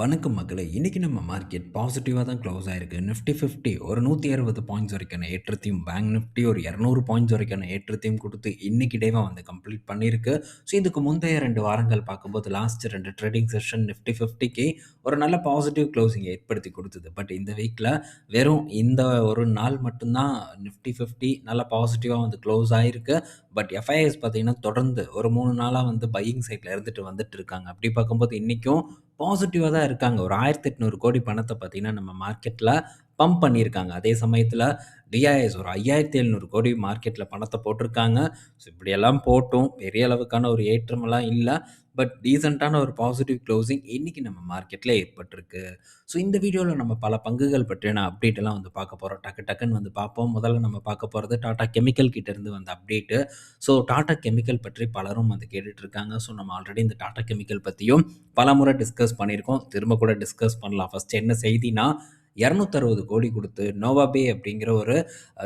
வணக்கம் மக்களை இன்றைக்கி நம்ம மார்க்கெட் பாசிட்டிவாக தான் க்ளோஸ் ஆயிருக்கு. நிஃப்டி ஃபிஃப்டி ஒரு நூற்றி அறுபது பாயிண்ட்ஸ் வரைக்கான ஏற்றத்தையும் பேங்க் நிஃப்டி ஒரு இரநூறு பாயிண்ட்ஸ் வரைக்கான ஏற்றத்தையும் கொடுத்து இன்றைக்கி டேவாக வந்து கம்ப்ளீட் பண்ணியிருக்கு. ஸோ இதுக்கு முந்தைய ரெண்டு வாரங்கள் பார்க்கும்போது லாஸ்ட் ரெண்டு ட்ரேடிங் செஷன் நிஃப்டி ஃபிஃப்டிக்கு ஒரு நல்ல பாசிட்டிவ் க்ளோசிங் ஏற்படுத்தி கொடுத்தது. பட் இந்த வீக்கில் வெறும் இந்த ஒரு நாள் மட்டும்தான் நிஃப்டி ஃபிஃப்டி நல்ல பாசிட்டிவாக வந்து க்ளோஸ் ஆகிருக்கு பட் எஃப்ஐஎஸ் பார்த்தீங்கன்னா தொடர்ந்து ஒரு மூணு நாளாக வந்து பையிங் சைட்டில் இருந்துட்டு வந்துட்டு இருக்காங்க. அப்படி பார்க்கும்போது இன்றைக்கும் பாசிட்டிவாக தான் இருக்காங்க. ஒரு ஆயிரத்தி எட்நூறு கோடி பணத்தை பார்த்தீங்கன்னா நம்ம மார்க்கெட்டில் பம்ப் பண்ணியிருக்காங்க. அதே சமயத்தில் டிஐஎஸ் ஒரு ஐயாயிரத்தி எழுநூறு கோடி மார்க்கெட்டில் பணத்தை போட்டிருக்காங்க. ஸோ இப்படியெல்லாம் போட்டும். பெரிய அளவுக்கான ஒரு ஏற்றமெல்லாம் இல்லை. பட் டீசெண்டான ஒரு பாசிட்டிவ் க்ளோசிங் இன்றைக்கி நம்ம மார்க்கெட்டில் ஏற்பட்டிருக்கு. ஸோ இந்த வீடியோவில் நம்ம பல பங்குகள் பற்றின அப்டேட்டெல்லாம் வந்து பார்க்க போகிறோம் டக்கு டக்குன்னு வந்து பார்ப்போம். முதல்ல நம்ம பார்க்க போகிறது டாடா கெமிக்கல் கிட்டேருந்து வந்த அப்டேட்டு ஸோ டாடா கெமிக்கல் பற்றி பலரும் வந்து கேட்டுட்ருக்காங்க. ஸோ நம்ம ஆல்ரெடி இந்த டாடா கெமிக்கல் பற்றியும் பல முறை டிஸ்கஸ் பண்ணியிருக்கோம். திரும்ப கூட டிஸ்கஸ் பண்ணலாம். ஃபஸ்ட் என்ன செய்தினா இரநூத்தறுபது கோடி கொடுத்து நோவாபே அப்படிங்கிற ஒரு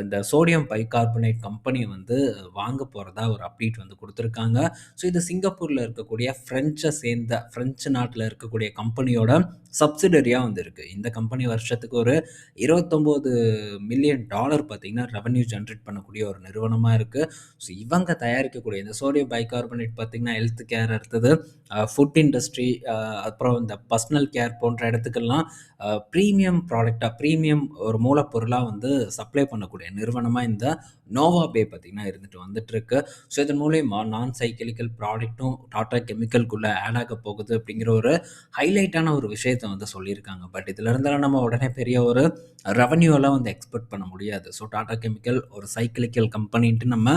இந்த சோடியம் பைகார்பனேட் கம்பெனி வந்து வாங்க போகிறதா ஒரு அப்டேட் வந்து கொடுத்துருக்காங்க. ஸோ இது சிங்கப்பூரில் இருக்கக்கூடிய ஃப்ரெஞ்சை சேர்ந்த ஃப்ரெஞ்சு நாட்டில் இருக்கக்கூடிய கம்பெனியோட சப்சிடரியாக வந்து இருக்குது இந்த கம்பெனி வருஷத்துக்கு ஒரு இருபத்தொம்போது மில்லியன் டாலர் பார்த்திங்கன்னா ரெவன்யூ ஜென்ரேட் பண்ணக்கூடிய ஒரு நிறுவனமாக இருக்குது ஸோ இவங்க தயாரிக்கக்கூடிய இந்த சோடியம் பைகார்பனேட் பார்த்திங்கன்னா ஹெல்த் கேர் அடுத்தது ஃபுட் இண்டஸ்ட்ரி அப்புறம் இந்த பர்சனல் கேர் போன்ற இடத்துக்கெல்லாம் ப்ரீமியம் ப்ராடக்டாக ப்ரீமியம் ஒரு மூலப்பொருளாக வந்து சப்ளை பண்ணக்கூடிய நிறுவனமாக இந்த நோவா பே பார்த்திங்கன்னா இருந்துட்டு வந்துட்டுருக்கு ஸோ இதன் மூலயமா நான் சைக்கிளிக்கல் ப்ராடக்ட்டும் டாட்டா கெமிக்கல்குள்ளே ஆட் ஆக போகுது அப்படிங்கிற ஒரு ஹைலைட்டான ஒரு விஷயத்தை வந்து சொல்லியிருக்காங்க. பட் இதில் இருந்தாலும் நம்ம உடனே பெரிய ஒரு ரெவன்யூலாம் வந்து எக்ஸ்பெக்ட் பண்ண முடியாது. ஸோ டாட்டா கெமிக்கல் ஒரு சைக்கிளிக்கல் கம்பெனின்ட்டு நம்ம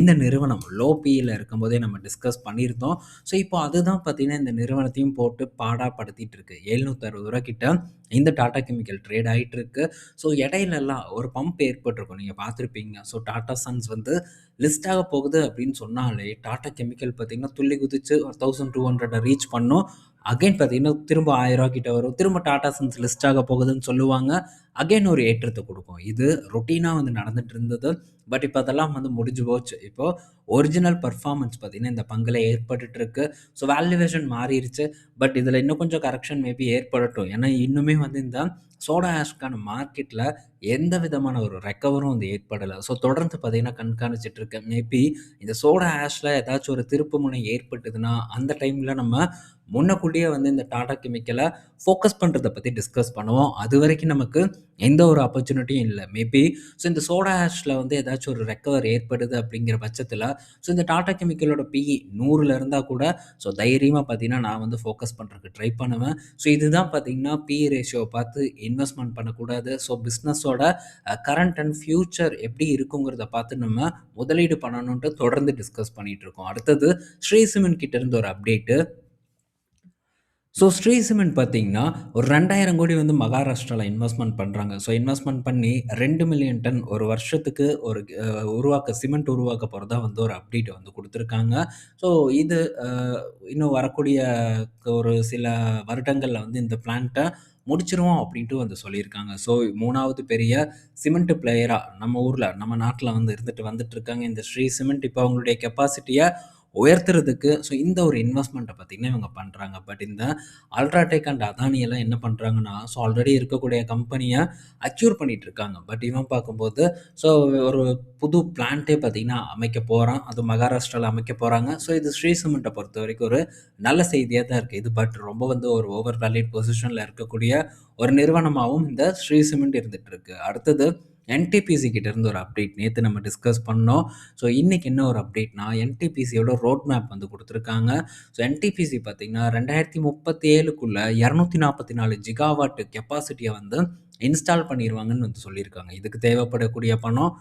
இந்த நிறுவனம் லோ பியில் இருக்கும்போதே நம்ம டிஸ்கஸ் பண்ணியிருந்தோம். ஸோ இப்போ அதுதான் பார்த்திங்கன்னா இந்த நிறுவனத்தையும் போட்டு பாடாப்படுத்திட்டு இருக்கு. எழுநூற்றி அறுபது ரூபா கிட்ட இந்த டாடா கெமிக்கல் ட்ரேட் ஆகிட்டு இருக்கு ஸோ இடையிலலாம் ஒரு பம்ப் ஏற்பட்டிருக்கும். நீங்கள் பார்த்துருப்பீங்க. ஸோ டாடா சன்ஸ் வந்து லிஸ்டாக போகுது அப்படின்னு சொன்னாலே டாடா கெமிக்கல் பார்த்திங்கன்னா துள்ளி குதிச்சு ஒரு தௌசண்ட் டூ ஹண்ட்ரடை ரீச் பண்ணும். அகைன் பார்த்தீங்கன்னா திரும்ப ஆயிரம் கிட்ட வரும். திரும்ப டாடா சன்ஸ் லிஸ்ட் ஆக போகுதுன்னு சொல்லுவாங்க. அகைன் ஒரு ஏற்றத்தை கொடுக்கும். இது ரொட்டீனாக வந்து நடந்துட்டு இருந்தது. பட் இப்போ அதெல்லாம் வந்து முடிஞ்சு போச்சு. இப்போது ஒரிஜினல் பர்ஃபார்மன்ஸ் பார்த்திங்கன்னா இந்த பங்கில் ஏற்பட்டுட்டு இருக்கு ஸோ வேல்யூவேஷன் மாறிடுச்சு பட் இதில் இன்னும் கொஞ்சம் கரெக்ஷன் மேபி ஏற்படட்டும். ஏன்னா இன்னுமே வந்து இந்த சோடா ஆஷ்க்கான மார்க்கெட்டில் எந்த விதமான ஒரு ரெக்கவரும் வந்து ஏற்படலை. ஸோ தொடர்ந்து பார்த்திங்கன்னா கண்காணிச்சிட்டு இருக்கேன் மேபி இந்த சோடா ஆஷில் ஏதாச்சும் ஒரு திருப்பு முனை ஏற்பட்டதுன்னா அந்த டைமில் நம்ம முன்னக்கூடியே வந்து இந்த டாடா கெமிக்கலை ஃபோக்கஸ் பண்ணுறதை பற்றி டிஸ்கஸ் பண்ணுவோம். அது வரைக்கும் நமக்கு எந்த ஒரு ஆப்பர்ச்சுனிட்டியும் இல்லை. மேபி ஸோ இந்த சோடா ஆஷில் வந்து ஏதாச்சும் ஒரு ரெக்கவர் ஏற்படுது அப்படிங்கிற பட்சத்தில் ஸோ இந்த டாடா கெமிக்கலோட பிஇ நூறில் இருந்தால் கூட ஸோ தைரியமாக பார்த்தீங்கன்னா நான் வந்து ஃபோக்கஸ் பண்ணுறதுக்கு ட்ரை பண்ணுவேன். ஸோ இதுதான் பார்த்தீங்கன்னா பிஇ ரேஷியோவை பார்த்து இன்வெஸ்ட்மெண்ட் பண்ணக்கூடாது. ஸோ பிஸ்னஸோட கரண்ட் அண்ட் ஃப்யூச்சர் எப்படி இருக்குங்கிறத பார்த்து நம்ம முதலீடு பண்ணணுன்ட்டு தொடர்ந்து டிஸ்கஸ் பண்ணிகிட்டு இருக்கோம். அடுத்தது ஸ்ரீ சிமெண்ட் கிட்ட இருந்து ஒரு அப்டேட்டு ஸோ ஸ்ரீ சிமெண்ட் பார்த்தீங்கன்னா ஒரு ரெண்டாயிரம் கோடி வந்து மகாராஷ்டிராவில் இன்வெஸ்ட்மெண்ட் பண்ணுறாங்க ஸோ இன்வெஸ்ட்மெண்ட் பண்ணி ரெண்டு மில்லியன் டன் ஒரு வருஷத்துக்கு ஒரு உருவாக்க சிமெண்ட் உருவாக்க போகிறதா வந்து ஒரு அப்டேட் வந்து கொடுத்துருக்காங்க. ஸோ இது இன்னும் வரக்கூடிய ஒரு சில வருடங்களில் வந்து இந்த பிளான்ட்டை முடிச்சிருவோம் அப்படின்ட்டு வந்து சொல்லியிருக்காங்க. ஸோ மூணாவது பெரிய சிமெண்ட் பிளேயராக நம்ம ஊரில் நம்ம நாட்டில் வந்து இருந்துட்டு வந்துட்டு இருக்காங்க. இந்த ஸ்ரீ சிமெண்ட் இப்போ அவங்களுடைய கெப்பாசிட்டியை உயர்த்துறதுக்கு ஸோ இந்த ஒரு இன்வெஸ்ட்மெண்ட்டை பார்த்திங்கன்னா இவங்க பண்ணுறாங்க பட் இந்த அல்ட்ராடெக் அண்ட் அதானியெல்லாம் என்ன பண்ணுறாங்கன்னா ஸோ ஆல்ரெடி இருக்கக்கூடிய கம்பெனியை அக்யூர் பண்ணிகிட்டு இருக்காங்க பட் இவன் பார்க்கும்போது ஸோ ஒரு புது பிளான்ட்டே பார்த்திங்கன்னா அமைக்க போகிறான் அது மகாராஷ்டிராவில் அமைக்க போகிறாங்க ஸோ இது ஸ்ரீ சிமெண்ட்டை பொறுத்த வரைக்கும் ஒரு நல்ல செய்தியாக தான் இருக்குது இது பட் ரொம்ப வந்து ஒரு ஓவர் வேல்யூட் பொசிஷனில் இருக்கக்கூடிய ஒரு நிறுவனமாகவும் இந்த ஸ்ரீ சிமெண்ட் இருந்துகிட்டு இருக்குது அடுத்தது என்டிபிசி கிட்டேருந்து ஒரு அப்டேட் நேற்று நம்ம டிஸ்கஸ் பண்ணோம். ஸோ இன்றைக்கி என்ன ஒரு அப்டேட்னா என்டிபிசியோட ரோட் மேப் வந்து கொடுத்துருக்காங்க. ஸோ என்டிபிசி பார்த்திங்கன்னா ரெண்டாயிரத்தி முப்பத்தி ஏழுக்குள்ளே இரநூத்தி நாற்பத்தி நாலு ஜிகாவாட் கெப்பாசிட்டியை வந்து இன்ஸ்டால் பண்ணிடுவாங்கன்னு வந்து சொல்லியிருக்காங்க. இதுக்கு தேவைப்படக்கூடிய பணம்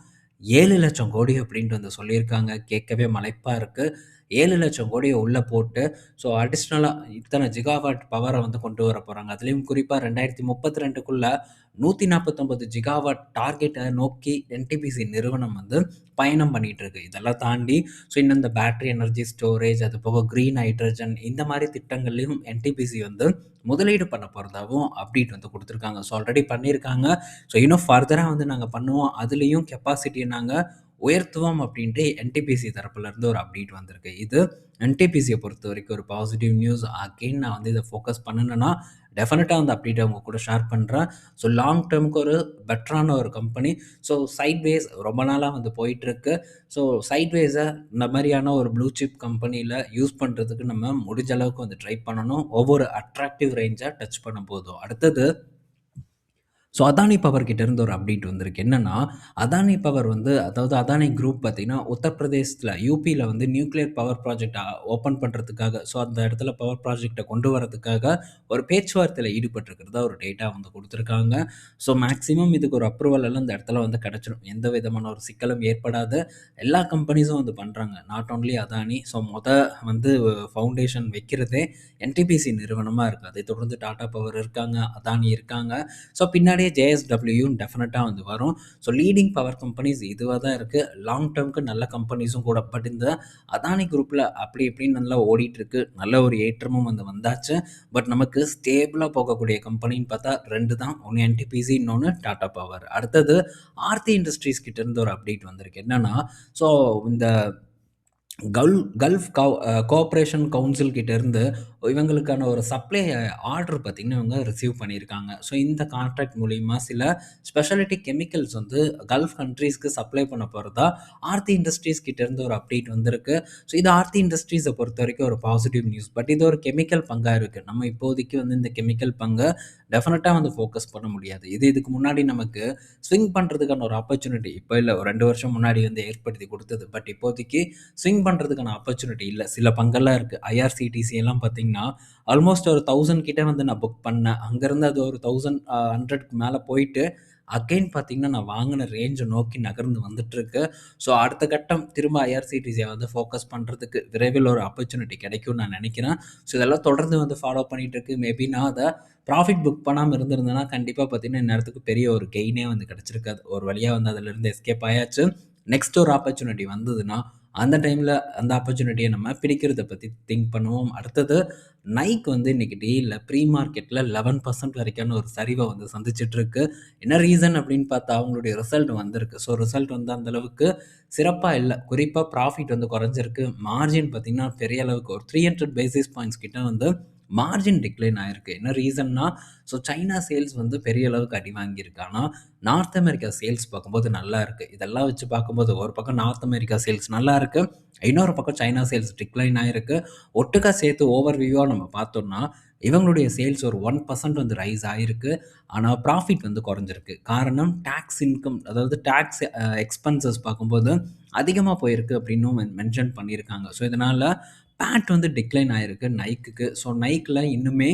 ஏழு லட்சம் கோடி அப்படின்ட்டு வந்து சொல்லியிருக்காங்க. கேட்கவே மலைப்பாக இருக்குது ஏழு லட்சம் கோடியை உள்ளே போட்டு ஸோ அடிஷ்னலாக இத்தனை ஜிகாவாட் பவரை வந்து கொண்டு வர போகிறாங்க அதுலேயும் குறிப்பாக ரெண்டாயிரத்தி முப்பத்தி ரெண்டுக்குள்ளே நூற்றி நாற்பத்தொம்பது ஜிகாவாட் டார்கெட்டை நோக்கி என்டிபிசி நிறுவனம் வந்து பயணம் பண்ணிகிட்டு இருக்கு. இதெல்லாம் தாண்டி ஸோ இன்னும் இந்த பேட்ரி எனர்ஜி ஸ்டோரேஜ் அது போக க்ரீன் ஹைட்ரஜன் இந்த மாதிரி திட்டங்கள்லையும் என்டிபிசி வந்து முதலீடு பண்ண போகிறதாகவும் அப்டேட் வந்து கொடுத்துருக்காங்க. ஸோ ஆல்ரெடி பண்ணியிருக்காங்க. ஸோ இன்னும் ஃபர்தராக வந்து நாங்கள் பண்ணுவோம். அதுலேயும் கெப்பாசிட்டியை நாங்கள் உயர்த்துவோம் அப்படின்ட்டு என்டிபிசி தரப்புலேருந்து ஒரு அப்டேட் வந்திருக்கு. இது என்டிபிசியை பொறுத்த வரைக்கும் ஒரு பாசிட்டிவ் நியூஸ் அகெயின் நான் வந்து இதை ஃபோக்கஸ் பண்ணணுன்னா டெஃபினட்டாக அந்த அப்டேட்டை அவங்க கூட ஷேர் பண்ணுறேன் ஸோ லாங் டேர்முக்கு ஒரு பெட்டரான ஒரு கம்பெனி ஸோ சைட்வேஸ் ரொம்ப நாளாக வந்து போயிட்டுருக்கு. ஸோ சைட்வேஸை இந்த மாதிரியான ஒரு ப்ளூ சிப் கம்பெனியில் யூஸ் பண்ணுறதுக்கு நம்ம முடிஞ்ச அளவுக்கு வந்து ட்ரை பண்ணணும். ஒவ்வொரு அட்ராக்டிவ் ரேஞ்சாக டச் பண்ண போதும். அடுத்தது ஸோ அதானி பவர் இருந்து ஒரு அப்டேட் வந்திருக்கு. என்னென்னா அதானி பவர் வந்து அதாவது அதானி குரூப் பார்த்தீங்கன்னா உத்தரப்பிரதேசத்தில் யூபியில் வந்து நியூக்ளியர் பவர் ப்ராஜெக்ட் ஓப்பன் பண்ணுறதுக்காக ஸோ அந்த இடத்துல பவர் ப்ராஜெக்டை கொண்டு வரதுக்காக ஒரு பேச்சுவார்த்தையில் ஈடுபட்டிருக்கிறதா ஒரு டேட்டா வந்து கொடுத்துருக்காங்க. ஸோ மேக்ஸிமம் இதுக்கு ஒரு அப்ரூவல் எல்லாம் இந்த இடத்துல வந்து கிடச்சிடும் எந்த விதமான ஒரு சிக்கலும் ஏற்படாத. எல்லா கம்பெனிஸும் வந்து பண்ணுறாங்க நாட் ஓன்லி அதானி ஸோ மொதல் வந்து ஃபவுண்டேஷன் வைக்கிறதே என்டிபிசி நிறுவனமாக இருக்குது அதை தொடர்ந்து டாடா பவர் இருக்காங்க அதானி இருக்காங்க. ஸோ பின்னாடி நிறைய ஜேஎஸ்டபிள்யூயும் டெஃபினட்டாக வந்து வரும். ஸோ லீடிங் பவர் கம்பெனிஸ் இதுவாக தான் இருக்குது லாங் டேர்முக்கு நல்ல கம்பெனிஸும் கூட பட் இந்த அதானி குரூப்பில் அப்படி இப்படின்னு நல்லா ஓடிட்டுருக்கு. நல்ல ஒரு ஏற்றமும் வந்து வந்தாச்சு. பட் நமக்கு ஸ்டேபிளாக போகக்கூடிய கம்பெனின்னு பார்த்தா ரெண்டு தான். ஒன்று என்டிபிசி இன்னொன்று டாடா பவர் அடுத்தது ஆர்த்தி இண்டஸ்ட்ரீஸ் கிட்டேருந்து ஒரு அப்டேட் வந்திருக்கு. என்னென்னா ஸோ இந்த கல் கல்ஃப் கவ் கோஆப்ரேஷன் கவுன்சில் கிட்டேருந்து இவங்களுக்கான ஒரு சப்ளை ஆர்டர் பார்த்திங்கன்னா இவங்க ரிசீவ் பண்ணியிருக்காங்க. ஸோ இந்த கான்ட்ராக்ட் மூலிமா சில ஸ்பெஷாலிட்டி கெமிக்கல்ஸ் வந்து கல்ஃப் கண்ட்ரீஸ்க்கு சப்ளை பண்ண போகிறதா ஆர்த்தி இண்டஸ்ட்ரீஸ் கிட்டேருந்து ஒரு அப்டேட் வந்திருக்கு. ஸோ இது ஆர்த்தி இண்டஸ்ட்ரீஸை பொறுத்த வரைக்கும் ஒரு பாசிட்டிவ் நியூஸ் பட் இது ஒரு கெமிக்கல் பங்காக இருக்குது நம்ம இப்போதைக்கு வந்து இந்த கெமிக்கல் பங்கை டெஃபினட்டாக வந்து ஃபோக்கஸ் பண்ண முடியாது. இது இதுக்கு முன்னாடி நமக்கு ஸ்விங் பண்ணுறதுக்கான ஒரு ஆப்பர்ச்சுனிட்டி இப்போ இல்லை. ஒரு ரெண்டு வருஷம் முன்னாடி வந்து ஏற்படுத்தி கொடுத்தது. பட் இப்போதைக்கு ஸ்விங் பண்ணுறதுக்கான ஆப்பர்ச்சுனிட்டி இல்லை. சில பங்கெல்லாம் இருக்குது ஐஆர்சிடிசி எல்லாம் பார்த்தீங்கன்னா ஆல்மோஸ்ட் ஒரு தௌசண்ட் கிட்டே வந்து நான் புக் பண்ணேன். அங்கேருந்து அது ஒரு தௌசண்ட் ஹண்ட்ரட்க்கு மேலே போயிட்டு அகைன் பார்த்தீங்கன்னா நான் வாங்கின ரேஞ்சை நோக்கி நகர்ந்து வந்துட்டுருக்கு. ஸோ அடுத்த கட்டம் திரும்ப ஐஆர்சிடிசியை வந்து ஃபோக்கஸ் பண்ணுறதுக்கு விரைவில் ஒரு ஆப்பர்ச்சுனிட்டி கிடைக்கும்னு நான் நினைக்கிறேன். ஸோ இதெல்லாம் தொடர்ந்து வந்து ஃபாலோ பண்ணிகிட்டு இருக்கு மேபி நான் அதை ப்ராஃபிட் புக் பண்ணாமல் இருந்திருந்தேன்னா கண்டிப்பாக பார்த்தீங்கன்னா இந்நேரத்துக்கு பெரிய ஒரு கெயினே வந்து கிடச்சிருக்காது. ஒரு வழியாக வந்து அதிலிருந்து எஸ்கேப் ஆயாச்சு. நெக்ஸ்ட் ஒரு ஆப்பர்ச்சுனிட்டி வந்ததுன்னா அந்த டைமில் அந்த ஆப்பர்ச்சுனிட்டியை நம்ம பிடிக்கிறத பற்றி திங்க் பண்ணுவோம். அடுத்தது நைக் வந்து இன்றைக்கி டீலில் ப்ரீ மார்க்கெட்டில் லெவன் பர்சன்ட் வரைக்கான ஒரு சரிவை வந்து சந்திச்சிட்ருக்கு என்ன ரீசன் அப்படின்னு பார்த்தா அவங்களுடைய ரிசல்ட் வந்திருக்கு. ஸோ ரிசல்ட் வந்து அந்தளவுக்கு சிறப்பாக இல்லை. குறிப்பாக ப்ராஃபிட் வந்து குறைஞ்சிருக்கு. மார்ஜின் பார்த்திங்கன்னா பெரிய அளவுக்கு ஒரு த்ரீ ஹண்ட்ரட் பேசிஸ் பாயிண்ட்ஸ் கிட்ட வந்து மார்ஜின் டிக்ளைன் ஆயிருக்கு. என்ன ரீசன்னா ஸோ சைனா சேல்ஸ் வந்து பெரிய அளவுக்கு அடி வாங்கியிருக்கு. ஆனால் நார்த் அமெரிக்கா சேல்ஸ் பார்க்கும்போது நல்லா இருக்குது இதெல்லாம் வச்சு பார்க்கும்போது ஒரு பக்கம் நார்த் அமெரிக்கா சேல்ஸ் நல்லா இருக்குது இன்னொரு பக்கம் சைனா சேல்ஸ் டிக்ளைன் ஆகிருக்கு ஒட்டுக்கா சேர்த்து ஓவர் வியூவாக நம்ம பார்த்தோம்னா இவங்களுடைய சேல்ஸ் ஒரு ஒன் பர்சன்ட் வந்து ரைஸ் ஆகிருக்கு ஆனால் ப்ராஃபிட் வந்து குறைஞ்சிருக்கு. காரணம் டேக்ஸ் இன்கம் அதாவது டேக்ஸ் எக்ஸ்பென்சஸ் பார்க்கும்போது அதிகமாக போயிருக்கு அப்படின்னும் மென்ஷன் பண்ணியிருக்காங்க. ஸோ இதனால் பேட் வந்து டிக்ளைன் ஆகிருக்கு நைக்குக்கு ஸோ நைக்கில் இன்னுமே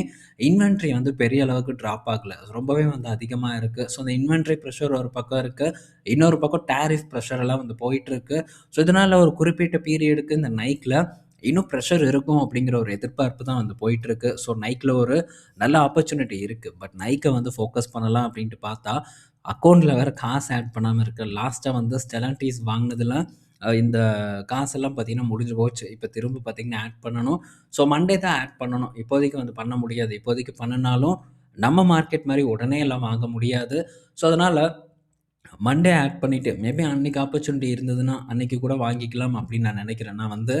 இன்வென்ட்ரி வந்து பெரிய அளவுக்கு ட்ராப் ஆகலை. ரொம்பவே வந்து அதிகமாக இருக்குது ஸோ அந்த இன்வென்ட்ரி ப்ரெஷர் ஒரு பக்கம் இருக்குது இன்னொரு பக்கம் டேரிஃப் ப்ரெஷர் எல்லாம் வந்து போயிட்டுருக்கு. ஸோ இதனால் ஒரு குறிப்பிட்ட பீரியடுக்கு இந்த நைக்கில் இன்னும் ப்ரெஷர் இருக்கும் அப்படிங்கிற ஒரு எதிர்பார்ப்பு தான் வந்து போயிட்டுருக்கு. ஸோ நைக்கில் ஒரு நல்ல ஆப்பர்ச்சுனிட்டி இருக்குது பட் நைக்கை வந்து ஃபோக்கஸ் பண்ணலாம் அப்படின்ட்டு பார்த்தா அக்கௌண்ட்டில் வேறு காசு ஆட் பண்ணாமல் இருக்குது லாஸ்ட்டாக வந்து ஸ்டெலன்டீஸ் வாங்கினதில் இந்த காசெல்லாம் பார்த்திங்கன்னா முடிஞ்சு போச்சு. இப்போ திரும்ப பார்த்திங்கன்னா ஆட் பண்ணணும். ஸோ மண்டே தான் ஆட் பண்ணணும். இப்போதைக்கு வந்து பண்ண முடியாது. இப்போதைக்கு பண்ணினாலும் நம்ம மார்க்கெட் மாதிரி உடனே எல்லாம் வாங்க முடியாது. ஸோ அதனால் மண்டே ஆட் பண்ணிவிட்டு மேபி அன்றைக்கி ஆப்பர்ச்சுனிட்டி இருந்ததுன்னா அன்றைக்கி கூட வாங்கிக்கலாம் அப்படின்னு நான் நினைக்கிறேன். நான் வந்து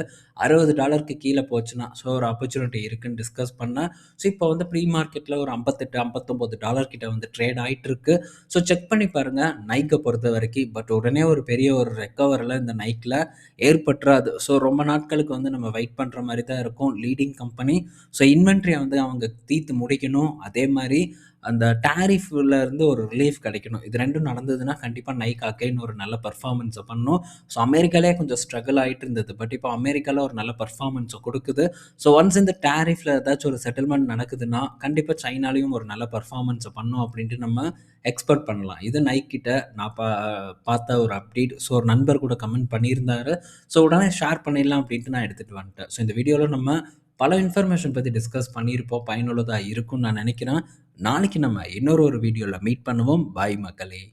அறுபது டாலருக்கு கீழே போச்சுன்னா ஸோ ஒரு ஆப்பர்ச்சுனிட்டி இருக்குன்னு டிஸ்கஸ் பண்ணேன். ஸோ இப்போ வந்து ப்ரீ மார்க்கெட்டில் ஒரு ஐம்பத்தெட்டு ஐம்பத்தொம்போது டாலர் கிட்ட வந்து ட்ரேட் ஆகிட்டுருக்கு ஸோ செக் பண்ணி பாருங்கள் நைக்கை பொறுத்த வரைக்கும் பட் உடனே ஒரு பெரிய ஒரு ரெக்கவரில் இந்த நைக்கில் ஏற்பட்டுறாது. ஸோ ரொம்ப நாட்களுக்கு வந்து நம்ம வெயிட் பண்ணுற மாதிரி தான் இருக்கும். லீடிங் கம்பெனி ஸோ இன்வென்ட்ரியை வந்து அவங்க தீர்த்து முடிக்கணும். அதே மாதிரி அந்த டேரிஃபில் இருந்து ஒரு ரிலீஃப் கிடைக்கணும். இது ரெண்டும் நடந்ததுன்னா கண்டிப்பாக நைக் அகைன் ஒரு நல்ல பர்ஃபார்மன்ஸை பண்ணும். ஸோ அமெரிக்காலே கொஞ்சம் ஸ்ட்ரகிள் ஆகிட்டு இருந்தது. பட் இப்போ அமெரிக்காவில் ஒரு நல்ல பர்ஃபார்மன்ஸை கொடுக்குது. ஸோ ஒன்ஸ் இந்த டேரிஃபில் ஏதாச்சும் ஒரு செட்டில்மெண்ட் நடக்குதுன்னா கண்டிப்பாக சைனாலையும் ஒரு நல்ல பர்ஃபார்மன்ஸை பண்ணும் அப்படின்ட்டு நம்ம எக்ஸ்பெக்ட் பண்ணலாம். இது நைக்கிட்ட நான் பா பார்த்த ஒரு அப்டேட் ஸோ ஒரு நண்பர் கூட கமெண்ட் பண்ணியிருந்தாரு. ஸோ உடனே ஷேர் பண்ணிடலாம் அப்படின்ட்டு நான் எடுத்துகிட்டு வந்துட்டேன். ஸோ இந்த வீடியோவில் நம்ம பல இன்ஃபர்மேஷன் பற்றி டிஸ்கஸ் பண்ணியிருப்போம். பயனுள்ளதாக இருக்கும்னு நான் நினைக்கிறேன். நாளைக்கு நம்ம இன்னொரு ஒரு வீடியோவில் மீட் பண்ணுவோம். பாய் மக்களே.